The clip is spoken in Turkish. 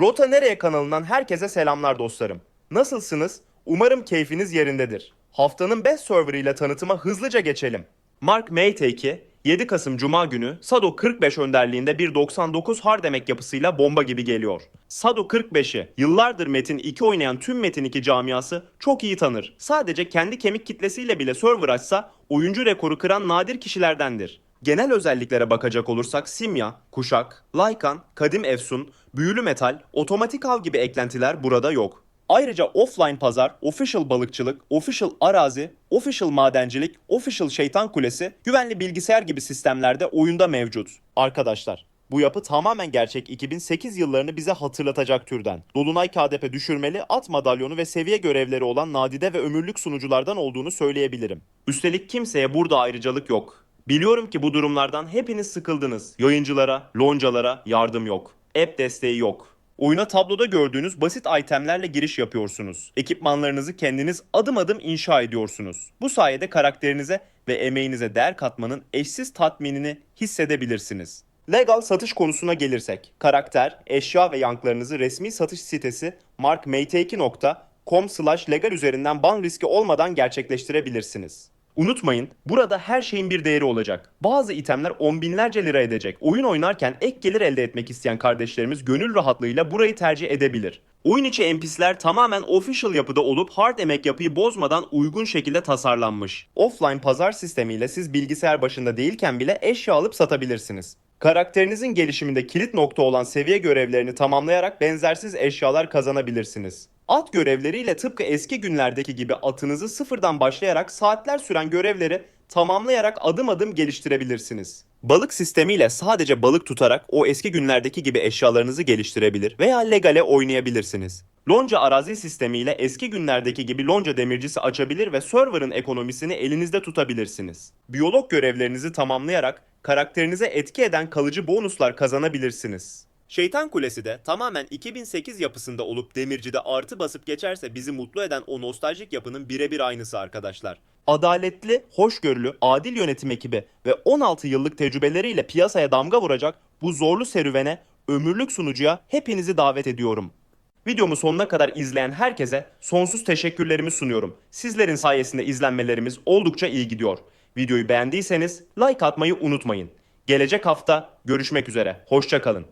Rota Nereye kanalından herkese selamlar dostlarım. Nasılsınız? Umarım keyfiniz yerindedir. Haftanın best server ile tanıtıma hızlıca geçelim. Mark Maytake'i 7 Kasım Cuma günü Sado 45 önderliğinde bir 99 hard emek yapısıyla bomba gibi geliyor. Sado 45'i yıllardır Metin 2 oynayan tüm Metin 2 camiası çok iyi tanır. Sadece kendi kemik kitlesiyle bile server açsa oyuncu rekoru kıran nadir kişilerdendir. Genel özelliklere bakacak olursak Simya, Kuşak, Lycan, Kadim Efsun, Büyülü Metal, Otomatik Av gibi eklentiler burada yok. Ayrıca offline pazar, official balıkçılık, official arazi, official madencilik, official şeytan kulesi, güvenli bilgisayar gibi sistemlerde oyunda mevcut. Arkadaşlar, bu yapı tamamen gerçek 2008 yıllarını bize hatırlatacak türden. Dolunay KDP düşürmeli, at madalyonu ve seviye görevleri olan nadide ve ömürlük sunuculardan olduğunu söyleyebilirim. Üstelik kimseye burada ayrıcalık yok. Biliyorum ki bu durumlardan hepiniz sıkıldınız. Yayıncılara, loncalara yardım yok. App desteği yok. Oyuna tabloda gördüğünüz basit itemlerle giriş yapıyorsunuz. Ekipmanlarınızı kendiniz adım adım inşa ediyorsunuz. Bu sayede karakterinize ve emeğinize değer katmanın eşsiz tatminini hissedebilirsiniz. Legal satış konusuna gelirsek, karakter, eşya ve yanklarınızı resmi satış sitesi markmaytake.com slash legal üzerinden ban riski olmadan gerçekleştirebilirsiniz. Unutmayın, burada her şeyin bir değeri olacak. Bazı itemler on binlerce lira edecek. Oyun oynarken ek gelir elde etmek isteyen kardeşlerimiz gönül rahatlığıyla burayı tercih edebilir. Oyun içi NPC'ler tamamen official yapıda olup hard emek yapıyı bozmadan uygun şekilde tasarlanmış. Offline pazar sistemiyle siz bilgisayar başında değilken bile eşya alıp satabilirsiniz. Karakterinizin gelişiminde kilit nokta olan seviye görevlerini tamamlayarak benzersiz eşyalar kazanabilirsiniz. At görevleriyle tıpkı eski günlerdeki gibi atınızı sıfırdan başlayarak saatler süren görevleri tamamlayarak adım adım geliştirebilirsiniz. Balık sistemiyle sadece balık tutarak o eski günlerdeki gibi eşyalarınızı geliştirebilir veya legale oynayabilirsiniz. Lonca arazi sistemiyle eski günlerdeki gibi lonca demircisi açabilir ve server'ın ekonomisini elinizde tutabilirsiniz. Biyolog görevlerinizi tamamlayarak karakterinize etki eden kalıcı bonuslar kazanabilirsiniz. Şeytan Kulesi de tamamen 2008 yapısında olup demircide artı basıp geçerse bizi mutlu eden o nostaljik yapının birebir aynısı arkadaşlar. Adaletli, hoşgörülü, adil yönetim ekibi ve 16 yıllık tecrübeleriyle piyasaya damga vuracak bu zorlu serüvene, ömürlük sunucuya hepinizi davet ediyorum. Videomu sonuna kadar izleyen herkese sonsuz teşekkürlerimi sunuyorum. Sizlerin sayesinde izlenmelerimiz oldukça iyi gidiyor. Videoyu beğendiyseniz like atmayı unutmayın. Gelecek hafta görüşmek üzere. Hoşçakalın.